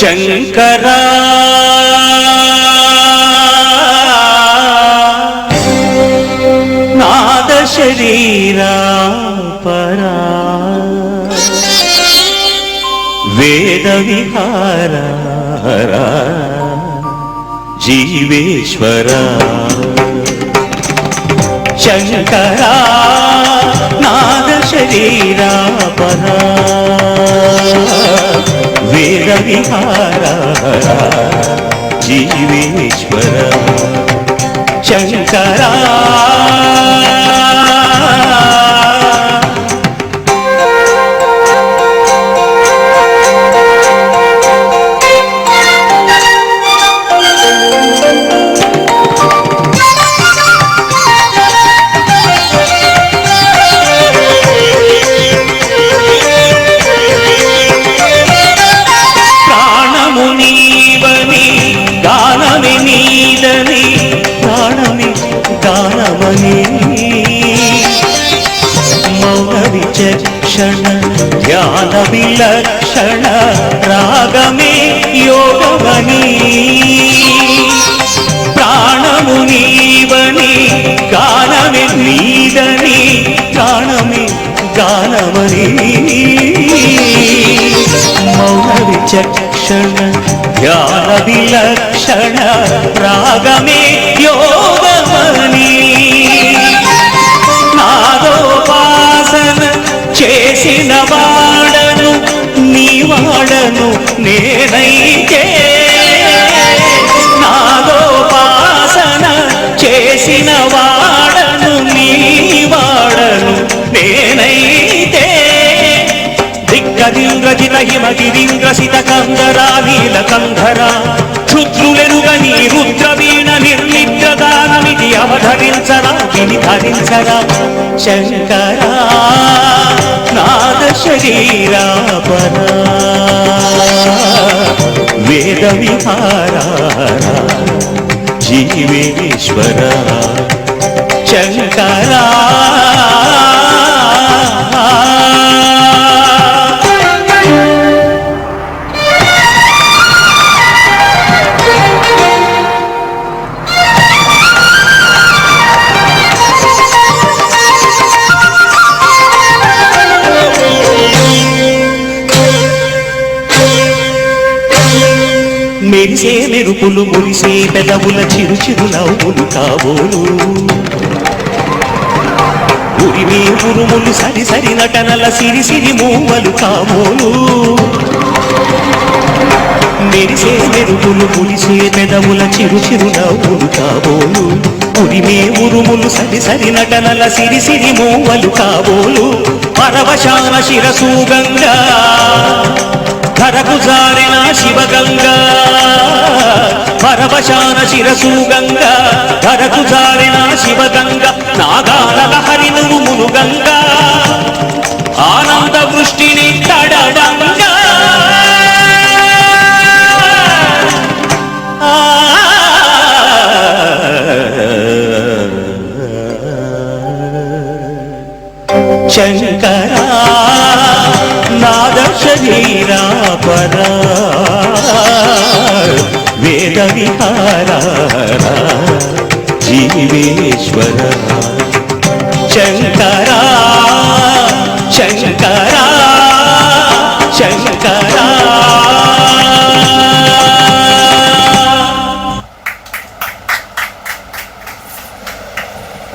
శంకరా. నాద శరీరా పరా. వేద విహారా జీవేశ్వరా. శంకరా. పాద శరీరాపర వేద విహార జీవేశ్వర. శంకరా. జ్ఞానవిలక్షణ రాగమే యోగమని. ప్రాణము నీవని గానమే నీదని గానమే గానమని. నన్ను నేనైతే. నాదోపాసన చేసిన వాడను నీ వాడను నేనైతే. దిగ్గదింద్రజిత హిమగిరీంద్రసిత కందరా నీల కంధరా క్షుద్రులెరుగని రుద్రవీణ ధరించరా విని ధరించరా శంకరా నాద శరీరా వేద విహారా జీవేశ్వర శంకరా. మెరిసే మెరుపులు మురిసే పెదవుల చిరు చిరు నవ్వులు కాబోలు. ఉరిమే ఉరుములు సరి సరి నటనల సిరి సిరి మూవలు కాబోలు. మెరిసే మెరుపులు పులిసే పెదవుల చిరు చిరు నవ్వులు కాబోలు. ఉరిమే ఉరుములు సరి సరి నటనల సిరి సిరి మూవలు కాబోలు. పరవశాన శిరసు గంగా ధరకు జారిన శివగంగా పరవశాన శిరసు గంగా ధరకు జారిన శివగంగా నాగాల హరి నువ్వు గంగా ఆనంద వృష్టిని తడడంగా वीरापरा वेदविहारा जीवेश्वर शङ्करा शङ्करा शङ्करा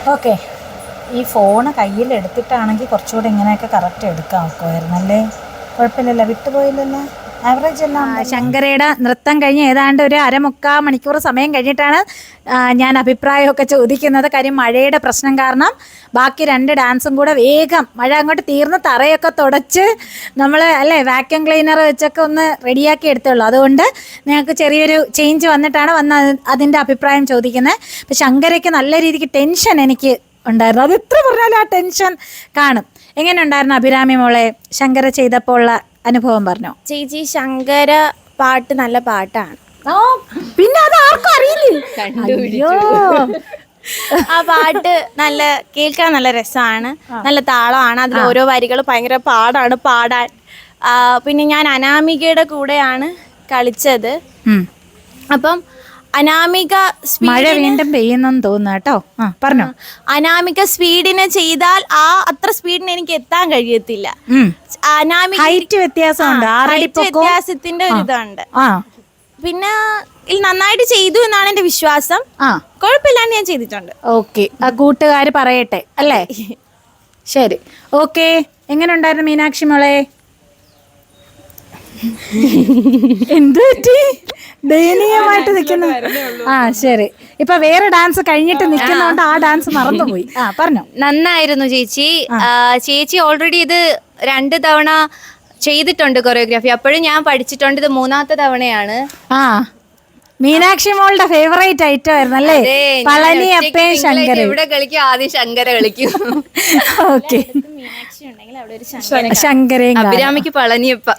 ഓക്കെ. ഈ ഫോൺ കയ്യിലെടുത്തിട്ടാണെങ്കിൽ കുറച്ചുകൂടെ ഇങ്ങനെയൊക്കെ കറക്റ്റ് എടുക്കാം നോക്കുമായിരുന്നല്ലേ കുഴപ്പമില്ലല്ലോ. വിട്ടുപോയില്ലല്ലോ. ആവറേജ് എല്ലാം ആ, ശങ്കരയുടെ നൃത്തം കഴിഞ്ഞ് ഏതാണ്ട് ഒരു അരമുക്കാ മണിക്കൂർ സമയം കഴിഞ്ഞിട്ടാണ് ഞാൻ അഭിപ്രായമൊക്കെ ചോദിക്കുന്നത്. കാര്യം മഴയുടെ പ്രശ്നം കാരണം ബാക്കി രണ്ട് ഡാൻസും കൂടെ വേഗം മഴ അങ്ങോട്ട് തീർന്ന് തറയൊക്കെ തുടച്ച് നമ്മൾ അല്ലേ വാക്യൂം ക്ലീനർ വെച്ചൊക്കെ ഒന്ന് റെഡിയാക്കി എടുത്തുള്ളൂ. അതുകൊണ്ട് ഞങ്ങൾക്ക് ചെറിയൊരു ചേഞ്ച് വന്നിട്ടാണ് വന്ന് അത് അതിന്റെ അഭിപ്രായം ചോദിക്കുന്നത്. അപ്പം ശങ്കരയ്ക്ക് നല്ല രീതിക്ക് ടെൻഷൻ എനിക്ക് ഉണ്ടായിരുന്നു. അത് എത്ര പറഞ്ഞാലും ആ ടെൻഷൻ കാണും. എങ്ങനെ ഉണ്ടായിരുന്നു അഭിരാമി മോളെ? ശങ്കര ചെയ്തപ്പോൾ ഉള്ള അനുഭവം പറഞ്ഞു? ചേച്ചി ശങ്കര പാട്ട് നല്ല പാട്ടാണ്. ഓ പിന്നെ അത് ആർക്കും അറിയില്ലേ? ആ പാട്ട് നല്ല കേൾക്കാൻ നല്ല രസമാണ്. നല്ല താളമാണ്. അതിൽ ഓരോ വരികൾ ഭയങ്കര പാടാണ് പാടാൻ. പിന്നെ ഞാൻ അനാമികയുടെ കൂടെയാണ് കളിച്ചത്. അപ്പം അനാമിക മഴ വീണ്ടും പെയ്യുന്നെന്ന് തോന്നുന്നു കേട്ടോ. ആ പറഞ്ഞോ. അനാമിക സ്പീഡിന് ചെയ്താൽ ആ അത്ര സ്പീഡിന് എനിക്ക് എത്താൻ കഴിയത്തില്ല. അനാമിക ഹൈറ്റ് വ്യത്യാസമുണ്ട്. ആറടി വ്യത്യാസത്തിന്റെ ഒരു ഇതുണ്ട് പിന്നെ ഇത് നന്നായിട്ട് ചെയ്തു എന്നാണ് എന്റെ വിശ്വാസം. ആ. കുഴപ്പമില്ലാണ്ട് ഞാൻ ചെയ്തിട്ടുണ്ട്. ഓക്കെ. ആ കൂട്ടുകാര് പറയട്ടെ അല്ലേ? ശരി. ഓക്കെ. എങ്ങനെ ഉണ്ടായിരുന്നു മീനാക്ഷി മോളെ? എന്ത് പറ്റി? ദയനീയമായിട്ട് നിൽക്കുന്നു. ആ ശരി. ഇപ്പൊ വേറെ ഡാൻസ് കഴിഞ്ഞിട്ട് നിൽക്കുന്നോണ്ട് ആ ഡാൻസ് മറന്നുപോയി. ആ പറഞ്ഞു. നന്നായിരുന്നു ചേച്ചി. ആ, ചേച്ചി ഓൾറെഡി ഇത് രണ്ട് തവണ ചെയ്തിട്ടുണ്ട് കൊറിയോഗ്രാഫി അപ്പോഴും ഞാൻ പഠിച്ചിട്ടുണ്ട് ഇത് മൂന്നാമത്തെ തവണയാണ്. ആ. മീനാക്ഷി മോളുടെ ഫേവറേറ്റ് ഐറ്റം ആയിരുന്നു അല്ലേ? അതെ, ഞാൻ പളനി ഒറ്റയ്ക്ക് അപ്പയും നിങ്ങളായിട്ട് ശങ്കരൻ എവിടെ കളിക്കും? ആദ്യം ശങ്കര കളിക്കും. ഓക്കെ അഭിരാമിക്ക് പളനിയപ്പ.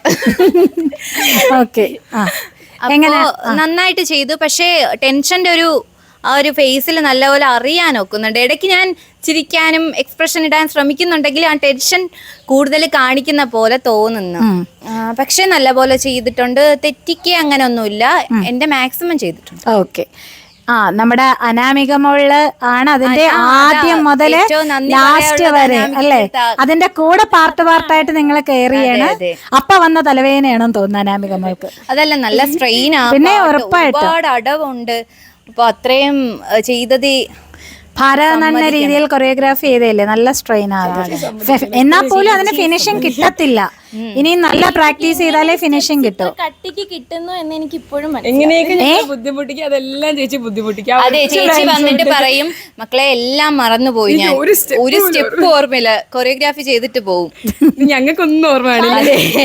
ഓക്കെ. അപ്പോ നന്നായിട്ട് ചെയ്തു. പക്ഷേ ടെൻഷന്റെ ഒരു ആ ഒരു ഫേസിൽ നല്ലപോലെ അറിയാൻ ഒക്കുന്നുണ്ട്. ഇടയ്ക്ക് ഞാൻ ചിരിക്കാനും എക്സ്പ്രഷൻ ഇടാൻ ശ്രമിക്കുന്നുണ്ടെങ്കിൽ ആ ടെൻഷൻ കൂടുതൽ കാണിക്കുന്ന പോലെ തോന്നുന്നു. പക്ഷെ പക്ഷേ നല്ലപോലെ ചെയ്തിട്ടുണ്ട്. തെറ്റിക്ക് അങ്ങനെ ഒന്നുമില്ല എന്റെ മാക്സിമം ചെയ്തിട്ടുണ്ട്. ഓക്കെ. ആ നമ്മുടെ അനാമിക മോൾ ആണ് അതിന്റെ ആദ്യം മുതൽ ലാസ്റ്റ് വരെ അല്ലെ? അതിന്റെ കൂടെ പാർട്ട് പാർട്ടായിട്ട് നിങ്ങൾ കയറിയാണ് ചെയ്യണം അപ്പൊ വന്ന തലവേദനയാണെന്ന് തോന്നുന്നു അനാമിക മോൾക്ക് അതല്ല നല്ല സ്ട്രെയിൻ ആണ്. പിന്നെ ഉറപ്പായിട്ട്. ഒരുപാട് അടവുണ്ട്. അപ്പൊ അത്രയും ചെയ്തത് ഭാരതം രീതിയിൽ കൊറിയോഗ്രാഫി ചെയ്തല്ലേ നല്ല സ്ട്രെയിൻ ആകും എന്നാൽ പോലും അതിന് ഫിനിഷിങ് കിട്ടത്തില്ല. ഇനി നല്ല പ്രാക്ടീസ് ചെയ്താലേ ഫിനിഷിങ് കിട്ടും. കട്ടിക്ക് കിട്ടുന്നു എന്ന് എനിക്ക് ഇപ്പോഴും അതെല്ലാം ചേച്ചി ബുദ്ധിമുട്ടിക്കുക ആ അതെ ചേച്ചി വന്നിട്ട് പറയും മക്കളെ എല്ലാം മറന്നു പോയി ഞാൻ. ഒരു സ്റ്റെപ്പ് ഓർമ്മയില്ല. കൊറിയോഗ്രാഫി ചെയ്തിട്ട് പോവും. ഇത് ഞങ്ങൾക്കൊന്നും ഓർമ്മ നമുക്കറിയില്ല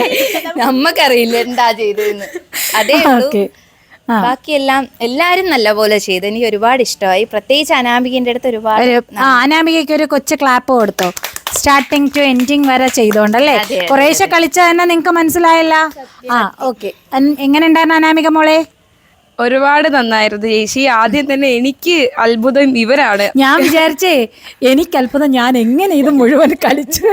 നമ്മക്കറിയില്ല എന്താ ചെയ്തതെന്ന്. അതെ ബാക്കിയെല്ലാം എല്ലാരും നല്ലപോലെ ചെയ്തു. എനിക്ക് ഒരുപാട് ഇഷ്ടമായി. പ്രത്യേകിച്ച് അനാമികന്റെ അടുത്ത് ഒരുപാട് അനാമികയ്ക്ക് ഒരു കൊച്ചു ക്ലാപ്പ് കൊടുത്തോ. സ്റ്റാർട്ടിങ് ടു എൻഡിങ് വരെ ചെയ്തോണ്ടല്ലേ കുറേശ്ശെ കളിച്ച തന്നെ നിങ്ങക്ക് മനസ്സിലായല്ല? ആ ഓക്കെ എങ്ങനെ ഉണ്ടായിരുന്നു അനാമിക മോളെ? ഒരുപാട് നന്നായിരുന്നു ചേച്ചി. ആദ്യം തന്നെ എനിക്ക് അത്ഭുതം ഇവരാണ്. ഞാൻ വിചാരിച്ചേ എനിക്ക് അത്ഭുതം ഞാൻ എങ്ങനെ ഇത് മുഴുവൻ കളിച്ചു?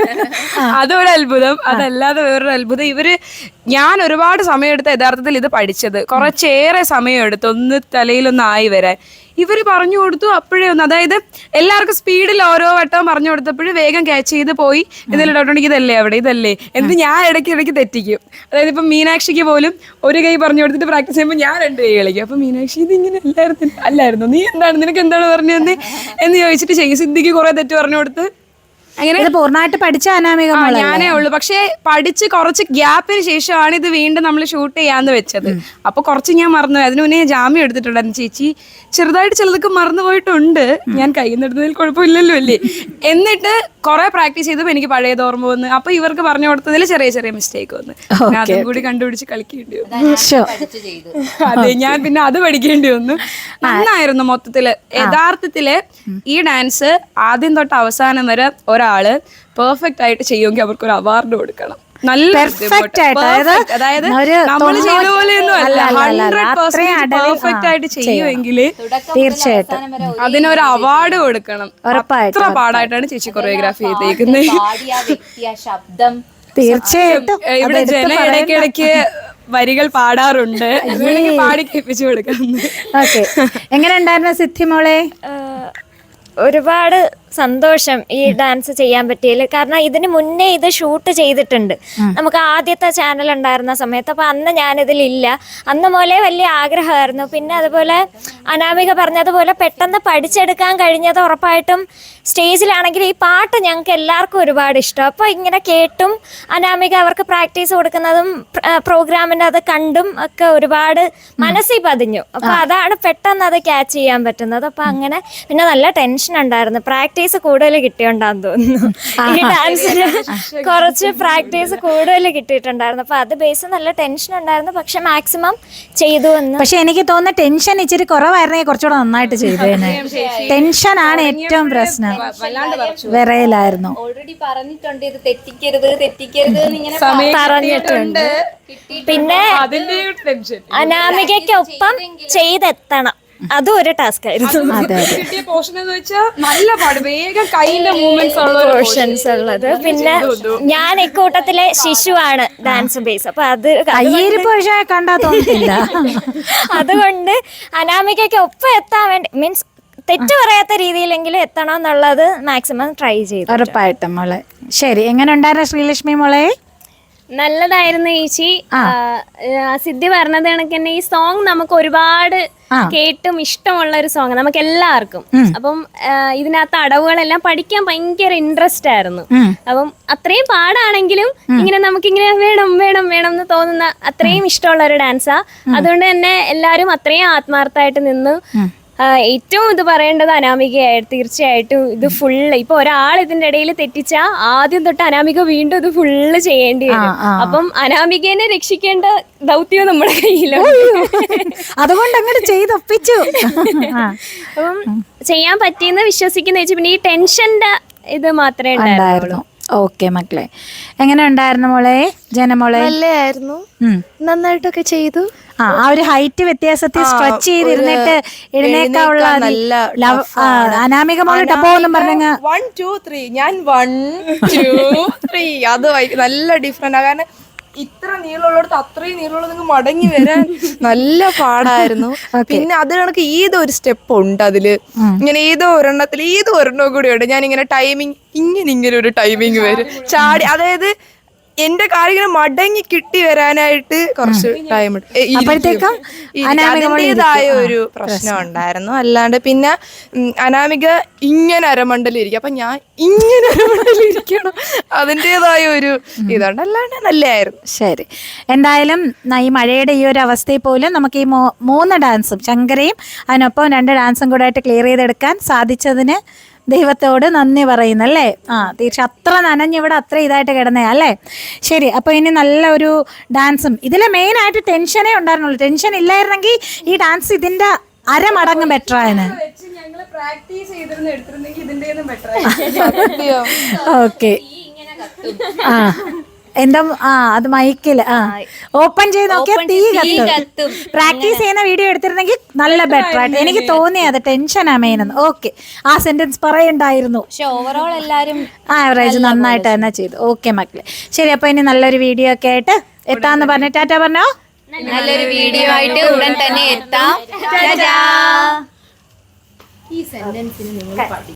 അതൊരു അത്ഭുതം. അതല്ലാതെ വേറൊരു അത്ഭുതം. ഇവർ ഞാൻ ഒരുപാട് സമയം സമയമെടുത്ത യഥാർത്ഥത്തിൽ ഇത് പഠിച്ചത്. കുറച്ചേറെ സമയം എടുത്തു ഒന്ന് തലയിലൊന്ന് ആയി വരാൻ. ഇവർ പറഞ്ഞു കൊടുത്തു അപ്പോഴേ ഒന്ന്. അതായത് എല്ലാവർക്കും സ്പീഡിൽ ഓരോ വട്ടം പറഞ്ഞു കൊടുത്തപ്പോഴും വേഗം ക്യാച്ച് ചെയ്ത് പോയി. ഇതെല്ലാം ഡോട്ടുണ്ടെങ്കിൽ ഇതല്ലേ അവിടെ ഇതല്ലേ? എന്നിട്ട് ഞാൻ ഇടയ്ക്ക് ഇടയ്ക്ക് തെറ്റിക്കും. അതായത് ഇപ്പം മീനാക്ഷിക്ക് പോലും ഒരു കൈ പറഞ്ഞു കൊടുത്തിട്ട് പ്രാക്ടീസ് ചെയ്യുമ്പോൾ ഞാൻ രണ്ട് കൈ കളിക്കും. അപ്പൊ മീനാക്ഷി ഇത് ഇങ്ങനെ അല്ലായിരുന്നു അല്ലായിരുന്നു. നീ എന്താണ്? നിനക്ക് എന്താണ് പറഞ്ഞു തന്നെ? എന്ന് ചോദിച്ചിട്ട് ചെയ്യും. സിദ്ധിക്ക് കുറേ തെറ്റ് പറഞ്ഞു കൊടുത്ത് അങ്ങനെ ഇത് പൂർണമായിട്ട് പഠിച്ച അനാമിക ഞാനേ ഉള്ളൂ. പക്ഷേ പഠിച്ച് കുറച്ച് ഗ്യാപ്പിന് ശേഷമാണ് ഇത് വീണ്ടും നമ്മൾ ഷൂട്ട് ചെയ്യാന്ന് വെച്ചത്. അപ്പൊ കുറച്ച് ഞാൻ മറന്നു അതിന് മുന്നേ ഞാൻ ജാമ്യം എടുത്തിട്ടുണ്ടായിരുന്നു. ചേച്ചി ചെറുതായിട്ട് ചിലതൊക്കെ മറന്നു പോയിട്ടുണ്ട് ഞാൻ കയ്യിൽ നിന്നിടുന്നതിൽ കുഴപ്പമില്ലല്ലോ അല്ലേ? എന്നിട്ട് കുറെ പ്രാക്ടീസ് ചെയ്തപ്പോൾ എനിക്ക് പഴയത് ഓർമ്മ വന്ന്. അപ്പൊ ഇവർക്ക് പറഞ്ഞു കൊടുത്തതിൽ ചെറിയ ചെറിയ മിസ്റ്റേക്ക് വന്നു. അതും കൂടി കണ്ടുപിടിച്ച് കളിക്കേണ്ടി വന്നു. അതെ ഞാൻ പിന്നെ അത് പഠിക്കേണ്ടി വന്നു. നന്നായിരുന്നു മൊത്തത്തിൽ. യഥാർത്ഥത്തിൽ ഈ ഡാൻസ് ആദ്യം തൊട്ട് അവസാനം വരെ ഒരാൾ പെർഫെക്റ്റ് ആയിട്ട് ചെയ്യുമെങ്കിൽ അവർക്ക് ഒരു അവാർഡ് കൊടുക്കണം. നല്ല പെർഫെക്റ്റ് ആയിട്ട്, അതായത് അതായത് നമ്മൾ ചെയ്ത പോലെയൊന്നും അല്ല ഹൺഡ്രഡ് പെർഫെക്റ്റ് ആയിട്ട് ചെയ്യുമെങ്കിൽ തീർച്ചയായിട്ടും. അതിനൊരു അവാർഡ് കൊടുക്കണം. എത്ര അത്ര പാടായിട്ടാണ് ചേച്ചി കൊറിയോഗ്രാഫി ചെയ്തേക്കുന്നത് ശബ്ദം. തീർച്ചയായിട്ടും. ഇവിടെ ജന ഇടയ്ക്കിടയ്ക്ക് വരികൾ പാടാറുണ്ട്. പാടി കേൾപ്പിച്ചു കൊടുക്കണം ഓക്കെ എങ്ങനെ ഉണ്ടായിരുന്നു സിദ്ധി മോളെ? ഒരുപാട് സന്തോഷം ഈ ഡാൻസ് ചെയ്യാൻ പറ്റിയില്ല കാരണം ഇതിന് മുന്നേ ഇത് ഷൂട്ട് ചെയ്തിട്ടുണ്ട്. നമുക്ക് ആദ്യത്തെ ചാനൽ ഉണ്ടായിരുന്ന സമയത്ത്. അപ്പൊ അന്ന് ഞാനിതിലില്ല. അന്ന് മുതലേ വലിയ ആഗ്രഹമായിരുന്നു. പിന്നെ അതുപോലെ അനാമിക പറഞ്ഞതുപോലെ പെട്ടെന്ന് പഠിച്ചെടുക്കാൻ കഴിഞ്ഞത് ഉറപ്പായിട്ടും സ്റ്റേജിലാണെങ്കിൽ ഈ പാട്ട് ഞങ്ങൾക്ക് എല്ലാവർക്കും ഒരുപാട് ഇഷ്ടം. അപ്പോൾ ഇങ്ങനെ കേട്ടും അനാമിക അവർക്ക് പ്രാക്ടീസ് കൊടുക്കുന്നതും പ്രോഗ്രാമിന്റെ അത് കണ്ടും ഒക്കെ ഒരുപാട് മനസ്സിൽ പതിഞ്ഞു. അപ്പോൾ അതാണ് പെട്ടെന്ന് അത് ക്യാച്ച് ചെയ്യാൻ പറ്റുന്നത്. അപ്പോൾ അങ്ങനെ പിന്നെ നല്ല ടെൻഷൻ ഉണ്ടായിരുന്നു. പ്രാക്ടീസ് കൂടുതൽ കിട്ടിയോണ്ടാന്ന് തോന്നുന്നു. ഈ ഡാൻസിന് കുറച്ച് പ്രാക്ടീസ് കൂടുതൽ കിട്ടിയിട്ടുണ്ടായിരുന്നു. അപ്പോൾ അത് ബേസ് നല്ല ടെൻഷൻ ഉണ്ടായിരുന്നു. പക്ഷെ മാക്സിമം ചെയ്തു എന്ന് പക്ഷെ എനിക്ക് തോന്നുന്ന ടെൻഷൻ ഇച്ചിരി കുറവായിരുന്നെങ്കിൽ കുറച്ചുകൂടെ നന്നായിട്ട് ചെയ്തേനെ. ടെൻഷൻ ആണ് ഏറ്റവും പ്രശ്നം. വിറയിലായിരുന്നു. ഓൾറെഡി പറഞ്ഞിട്ടുണ്ട് ഇത് തെറ്റിക്കരുത് പറഞ്ഞിട്ടുണ്ട്. പിന്നെ അനാമികയ്ക്കൊപ്പം ചെയ്തെത്തണം. അതും ഒരു ടാസ്ക് ആയിരുന്നു. കിട്ടിയ പോർഷൻ എന്ന് വെച്ചാൽ നല്ല പാട്. വേഗം കൈയിന്റെ മൂവ്മെന്റ്സ് ഉള്ള പോർഷൻസ് ഉള്ളത്. പിന്നെ ഞാൻ ഇക്കൂട്ടത്തിലെ ശിശുവാണ് ഡാൻസ് ബേസ് അപ്പൊ അത് കണ്ടാ തോന്നില്ല അതുകൊണ്ട് അനാമികയ്ക്ക് ഒപ്പം എത്താൻ വേണ്ടി മീൻസ് തെറ്റ് പറയാത്ത രീതിയിലെങ്കിലും എത്തണം എന്നുള്ളത് മാക്സിമം ട്രൈ ചെയ്തു ഉറപ്പായിട്ടും മോളെ. ശരി എങ്ങനെ ഉണ്ടായിരുന്നു ശ്രീലക്ഷ്മി മോളെ? നല്ലതായിരുന്നു ചേച്ചി ആ, സിദ്ധി പറഞ്ഞത് കണക്ക് തന്നെ ഈ സോങ് നമുക്ക് ഒരുപാട് കേട്ടും ഇഷ്ടമുള്ള ഒരു സോങ് നമുക്ക് എല്ലാവർക്കും. അപ്പം ഇതിനകത്ത് അടവുകളെല്ലാം പഠിക്കാൻ ഭയങ്കര ഇൻട്രസ്റ്റ് ആയിരുന്നു. അപ്പം അത്രയും പാടാണെങ്കിലും ഇങ്ങനെ നമുക്കിങ്ങനെ വേണം വേണം വേണം എന്ന് തോന്നുന്ന അത്രയും ഇഷ്ടമുള്ള ഒരു ഡാൻസാ അതുകൊണ്ട് തന്നെ എല്ലാവരും അത്രയും ആത്മാർത്ഥമായിട്ട് നിന്ന് ഏറ്റവും ഇത് പറയേണ്ടത് അനാമികയായി തീർച്ചയായിട്ടും ഇത് ഫുള്ള് ഇപ്പൊ ഒരാൾ ഇതിന്റെ ഇടയിൽ തെറ്റിച്ചാ ആദ്യം തൊട്ട് അനാമിക വീണ്ടും ഇത് ഫുള്ള് ചെയ്യേണ്ടി വരും. അപ്പം അനാമികനെ രക്ഷിക്കേണ്ട ദൗത്യം നമ്മുടെ കയ്യിലാണ് അതുകൊണ്ട് അങ്ങോട്ട് ചെയ്തൊപ്പിച്ചു. അപ്പം ചെയ്യാൻ പറ്റിയെന്ന് വിശ്വസിക്കുന്ന വെച്ചാൽ പിന്നെ ഈ ടെൻഷന്റെ ഇത് മാത്രമേ ഉണ്ടായിരുന്നു. ഓക്കെ മക്കളെ. എങ്ങനെ ഉണ്ടായിരുന്നു മോളെ? ജനമോളെ? നല്ലതായിരുന്നു. നന്നായിട്ടൊക്കെ ചെയ്തു. ആ ആ ഒരു ഹൈറ്റ് വ്യത്യാസത്തിൽ സ്ട്രെച്ച് ചെയ്തിരുന്നിട്ട് എഴുന്നേക്കാനുള്ള നല്ല അനാമിക മോൾ ടപ്പോ എന്നും പറഞ്ഞങ്ങ് വൺ ടു ത്രീ ഞാൻ വൺ ടു ത്രീ അത് നല്ല ഡിഫറെന്റ് കാരണം ഇത്ര നീളമുള്ളടത്ത് അത്രയും നീളമുള്ള നിങ്ങൾ മടങ്ങി വരാൻ നല്ല പാടായിരുന്നു. പിന്നെ അത് കണക്ക് ഏതോ ഒരു സ്റ്റെപ്പ് ഉണ്ട് അതിൽ? ഇങ്ങനെ ഏതോ ഒരെണ്ണത്തിൽ ഏതോ ഒരെണ്ണം കൂടി ഉണ്ട്. ഞാൻ ഇങ്ങനെ ടൈമിങ് ഇങ്ങനെ ഇങ്ങനെ ഒരു ടൈമിങ് വരും. ചാടി അതായത് എന്റെ കാര്യം മടങ്ങി കിട്ടി വരാനായിട്ട് കുറച്ച് ടൈം അതിന്റെതായ ഒരു പ്രശ്നം. ഉണ്ടായിരുന്നു അല്ലാണ്ട് പിന്നെ അനാമിക ഇങ്ങനെ അരമണ്ടലിരിക്കും. അപ്പൊ ഞാൻ ഇങ്ങനെ അരമണ്ടലിരിക്കണം. അതിന്റെതായ ഒരു ഇതുണ്ട്. അല്ലാണ്ട് നല്ലതായിരുന്നു ശരി. എന്തായാലും ഈ മഴയുടെ ഈ ഒരു അവസ്ഥയിൽ പോലും നമുക്ക് ഈ മൂന്ന് ഡാൻസും ശങ്കരയും അതിനൊപ്പം രണ്ട് ഡാൻസും കൂടെ ആയിട്ട് ക്ലിയർ ചെയ്തെടുക്കാൻ സാധിച്ചതിന് ദൈവത്തോട് നന്ദി പറയുന്നു അല്ലേ ആ തീർച്ച അത്ര നനഞ്ഞിവിടെ അത്ര ഇതായിട്ട് കിടന്നേ അല്ലേ? ശരി അപ്പോൾ ഇനി നല്ല ഒരു ഡാൻസും. ഇതിലെ മെയിനായിട്ട് ടെൻഷനേ ഉണ്ടായിരുന്നുള്ളൂ. ടെൻഷൻ ഇല്ലായിരുന്നെങ്കിൽ ഈ ഡാൻസ് ഇതിന്റെ അരമടങ്ങ് ബെറ്റർ ബെറ്റർ ഓക്കെ. ആ. എന്താ ആ അത് മൈക്കിൽ ആ. ഓപ്പൺ ചെയ്ത് നോക്കിയാൽ തീ കത്തും. പ്രാക്ടീസ് ചെയ്യുന്ന വീഡിയോ എടുത്തിരുന്നെങ്കിൽ നല്ല ബെറ്റർ ആയിട്ട് എനിക്ക് തോന്നി അത് ടെൻഷനാ മെയിൻ എന്ന്. ഓക്കെ ആ സെന്റൻസ് പറയണ്ടായിരുന്നു. പക്ഷെ ഓവറോൾ എല്ലാരും ആവറേജ് നന്നായിട്ട് തന്നെ ചെയ്തു. ഓക്കെ മക്കളെ. ശരി അപ്പൊ ഇനി നല്ലൊരു വീഡിയോ ഒക്കെ ആയിട്ട് എത്താന്ന് പറഞ്ഞ. ടാറ്റ പറഞ്ഞോ? നല്ലൊരു വീഡിയോ ആയിട്ട് ഉടൻ തന്നെ എത്താം. ടാറ്റാ.